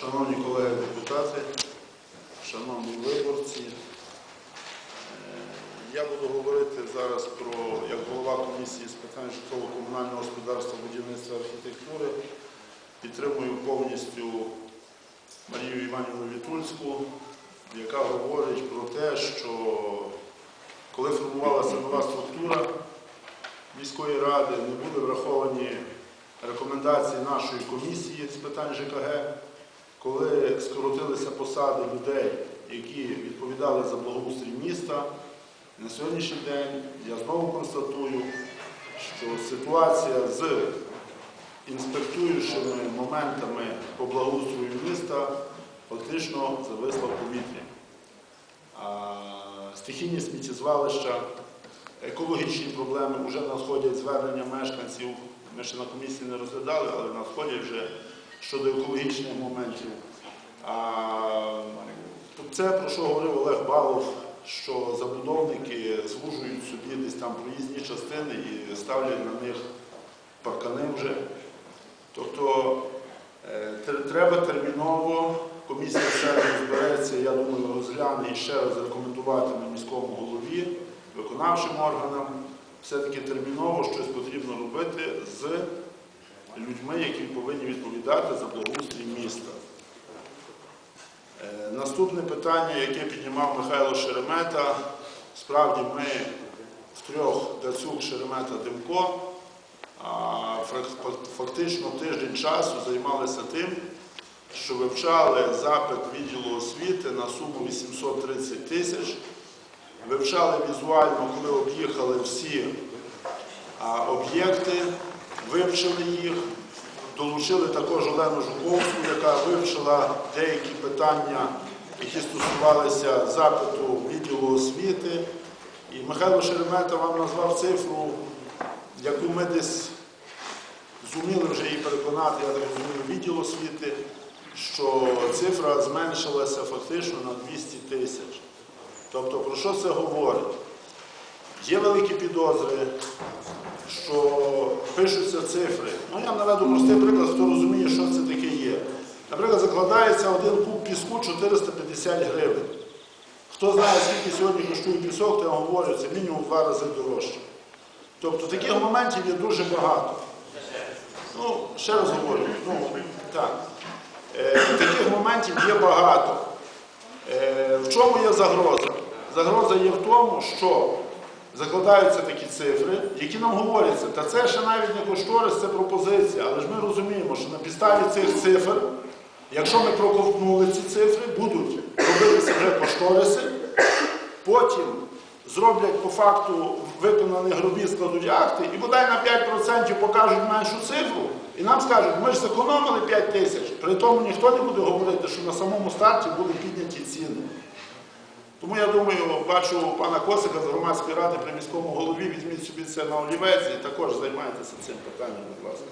Шановні колеги депутати, шановні виборці, е, я буду говорити зараз про, як голова комісії з питань житлово-комунального господарства, будівництва архітектури, підтримую повністю Марію Іванівну Вітульську, яка говорить про те, що коли формувалася нова структура міської ради, не були враховані рекомендації нашої комісії з питань ЖКГ коли скоротилися посади людей, які відповідали за благоустрій міста, на сьогоднішній день я знову констатую, що ситуація з інспектуючими моментами по благоустрою міста фактично зависла в повітрі. Стихійні сміттєзвалища, екологічні проблеми вже надходять звернення мешканців. Ми ще на комісії не розглядали, але надходять вже щодо екологічних моментів. Це про що говорив Олег Балов, що забудовники звужують собі десь там проїзні частини і ставлять на них паркани вже. Тобто е, треба терміново, комісія все збереться, я думаю, розгляне і ще раз рекомендуватиме міському голові, виконавчим органам, все-таки терміново щось потрібно робити з людьми, які повинні відповідати за благоустрій міста. Е, Наступне питання, яке піднімав Михайло Шеремета, справді ми втрьох Дацюк, Шеремета, фрак- фактично тиждень часу займалися тим, що вивчали запит відділу освіти на суму 830 тисяч, вивчали візуально, коли об'їхали всі об'єкти, вивчили їх, долучили також Олену Жуковську, яка вивчила деякі питання, які стосувалися запиту відділу освіти. І Михайло Шеремета вам назвав цифру, яку ми десь зуміли вже її переконати, я так розумію, відділ освіти, що цифра зменшилася фактично на 200 тисяч. Тобто про що це говорить? Є великі підозри, що пишуться цифри. Ну, я наведу простий приклад, хто розуміє, що це таке є. Наприклад, закладається один куб піску 450 гривень. Хто знає, скільки сьогодні коштує пісок, то я говорю, це мінімум два рази дорожче. Тобто таких моментів є дуже багато. Ну, ще раз говорю, ну, так. Е, таких моментів є багато. Е, в чому є загроза? Загроза є в тому, що закладаються такі цифри, які нам говоряться, та це ще навіть не кошторис, це пропозиція. Але ж ми розуміємо, що на підставі цих цифр, якщо ми проковтнули ці цифри, будуть робитися вже кошториси, потім зроблять по факту виконаних робіт, складуть акти і бодай на 5% покажуть меншу цифру, і нам скажуть, ми ж зекономили 5 тисяч, при тому ніхто не буде говорити, що на самому старті були підняті ціни. Тому я думаю, бачу пана Косика з громадської ради при міському голові, візьміть собі це на олівець і також займайтеся цим питанням, будь ласка.